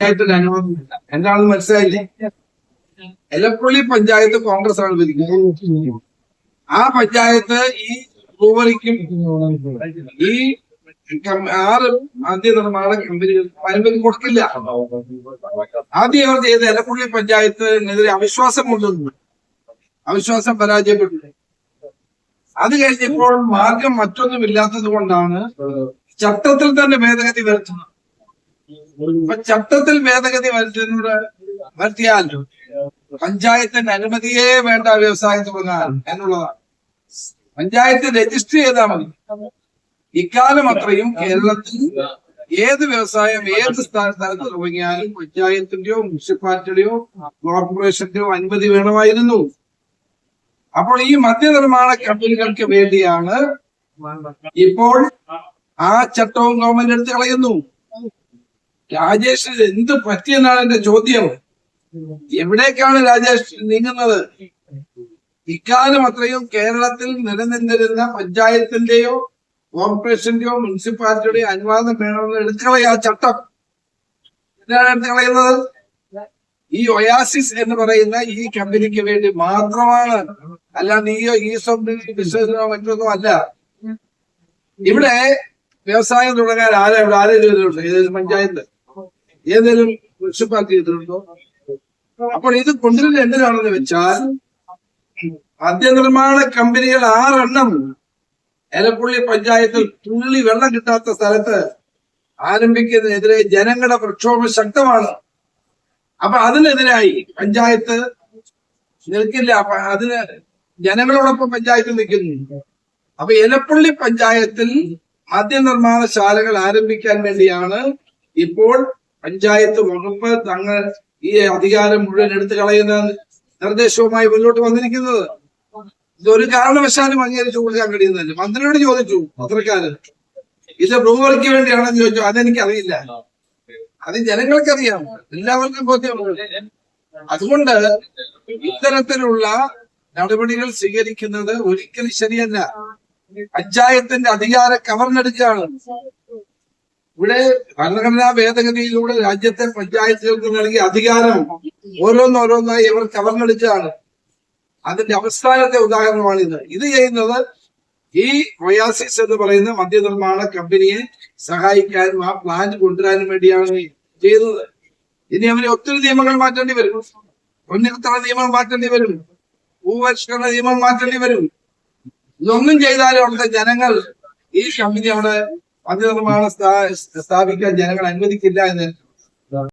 പഞ്ചായത്തിന് അനുവാദമില്ല എന്താണെന്ന് മനസ്സിലായില്ലേ? എലപ്പള്ളി പഞ്ചായത്ത് കോൺഗ്രസ് ആണ് ഭരിക്കുന്നത്. ആ പഞ്ചായത്ത് ഈ ബ്രൂവറിക്കും ഈ ആറ് ആദ്യ നിർമ്മാണ കമ്പനികൾ അനുമതി കൊടുക്കില്ല. ആദ്യം അവർ ചെയ്ത എലപ്പള്ളി പഞ്ചായത്തിനെതിരെ അവിശ്വാസം കൊണ്ടുവന്നു. അവിശ്വാസം പരാജയപ്പെട്ടു. അത് കഴിഞ്ഞപ്പോൾ മാർഗം മറ്റൊന്നും ഇല്ലാത്തത് കൊണ്ടാണ് ചട്ടത്തിൽ തന്നെ ഭേദഗതി വരുത്തുന്നത്. അപ്പൊ ചട്ടത്തിൽ ഭേദഗതി വരുത്തുന്നത് വരുത്തിയാൽ പഞ്ചായത്തിന്റെ അനുമതിയേ വേണ്ട വ്യവസായം തുടങ്ങാൻ എന്നുള്ളതാണ്. പഞ്ചായത്ത് രജിസ്റ്റർ ചെയ്താൽ മതി. ഇക്കാലം അത്രയും കേരളത്തിൽ ഏത് വ്യവസായം ഏത് സ്ഥല- സ്ഥലത്ത് തുടങ്ങിയാലും പഞ്ചായത്തിന്റെയോ മുനിസിപ്പാലിറ്റിയുടെയോ കോർപ്പറേഷന്റെയോ അനുമതി വേണമായിരുന്നു. അപ്പോൾ ഈ മദ്യനിർമ്മാണ കമ്പനികൾക്ക് വേണ്ടിയാണ് ഇപ്പോൾ ആ ചട്ടവും ഗവൺമെന്റ് എടുത്ത് കളയുന്നു. രാജേഷ് എന്ത് പറ്റിയെന്നാണ് എന്റെ ചോദ്യം. എവിടേക്കാണ് രാജേഷ് നീങ്ങുന്നത്? ഇക്കാലം അത്രയും കേരളത്തിൽ നിലനിന്നിരുന്ന പഞ്ചായത്തിന്റെയോ കോർപ്പറേഷന്റെയോ മുനിസിപ്പാലിറ്റിയുടെയോ അനുവാദം വേണമെന്ന് എടുക്കളെ ആ ചട്ടം. എന്താണ് എടുത്ത് കളയുന്നത്? ഈ ഒയാസിസ് എന്ന് പറയുന്ന ഈ കമ്പനിക്ക് വേണ്ടി മാത്രമാണ്. അല്ല ഈ ഈ സ്വന്തം ബിസിനസിനോ മറ്റൊന്നോ അല്ല. ഇവിടെ വ്യവസായം തുടങ്ങാൻ ആരാ ഇവിടെ ആരെങ്കിലും പഞ്ചായത്ത്? ഏതെങ്കിലും മുനിസിപ്പാലിറ്റി ചെയ്തിട്ടുണ്ടോ അപ്പോൾ ഇത് കൊണ്ടുവരുന്നത് എന്തിനാണെന്ന് വെച്ചാൽ മദ്യനിർമ്മാണ കമ്പനികൾ ആറെണ്ണം എലപ്പുള്ളി പഞ്ചായത്തിൽ തുള്ളി വെള്ളം കിട്ടാത്ത സ്ഥലത്ത് ആരംഭിക്കുന്നതിനെതിരെ ജനങ്ങളുടെ പ്രക്ഷോഭം ശക്തമാണ്. അപ്പൊ അതിനെതിരായി പഞ്ചായത്ത് നിൽക്കില്ല. അപ്പൊ അതിന് ജനങ്ങളോടൊപ്പം പഞ്ചായത്ത് നിൽക്കുന്നു. അപ്പൊ എലപ്പള്ളി പഞ്ചായത്തിൽ മദ്യനിർമ്മാണശാലകൾ ആരംഭിക്കാൻ വേണ്ടിയാണ് ഇപ്പോൾ പഞ്ചായത്ത് വകുപ്പ് തങ്ങൾ ഈ അധികാരം മുഴുവൻ എടുത്തു കളയുന്ന നിർദ്ദേശവുമായി മുന്നോട്ട് വന്നിരിക്കുന്നത്. ഇതൊരു കാരണവശാലും അംഗീകരിച്ചു കൊടുക്കാൻ കഴിയുന്നില്ല മന്ത്രിയോട് ചോദിച്ചു പത്രക്കാര് ഇത് ബ്രൂവർക്ക് വേണ്ടിയാണെന്ന് ചോദിച്ചു. അതെനിക്ക് അറിയില്ല അത് ജനങ്ങൾക്കറിയാം. എല്ലാവർക്കും ബോധ്യമുണ്ട് അതുകൊണ്ട് ഇത്തരത്തിലുള്ള നടപടികൾ സ്വീകരിക്കുന്നത് ഒരിക്കലും ശരിയല്ല. പഞ്ചായത്തിന്റെ അധികാര കവർന്നെടുക്കുകയാണ്. ഇവിടെ ഭരണഘടനാ ഭേദഗതിയിലൂടെ രാജ്യത്തെ പഞ്ചായത്തുകൾക്ക് നൽകിയ അധികാരം ഓരോന്നോരോന്നായി ഇവർ കവർന്നെടുക്കുകയാണ് അതിന്റെ അവസാനത്തെ ഉദാഹരണമാണിത് ഇത്. ചെയ്യുന്നത് ഈ ഒയാസിസ് എന്ന് പറയുന്ന മദ്യനിർമ്മാണ കമ്പനിയെ സഹായിക്കാനും ആ പ്ലാന്റ് കൊണ്ടുവരാനും വേണ്ടിയാണ് ചെയ്യുന്നത് ഇനി അവന് ഒത്തിരി നിയമങ്ങൾ മാറ്റേണ്ടി വരും. ഒന്നിനത്ര നിയമം മാറ്റേണ്ടി വരും. ഭൂപരിഷ്കരണ നിയമം മാറ്റേണ്ടി വരും. ഇതൊന്നും ചെയ്താലും അവിടുത്തെ ജനങ്ങൾ ഈ കമ്പനി അവിടെ മദ്യനിർമ്മാണം സ്ഥാ- സ്ഥാപിക്കാൻ ജനങ്ങൾ അനുവദിക്കില്ല എന്ന്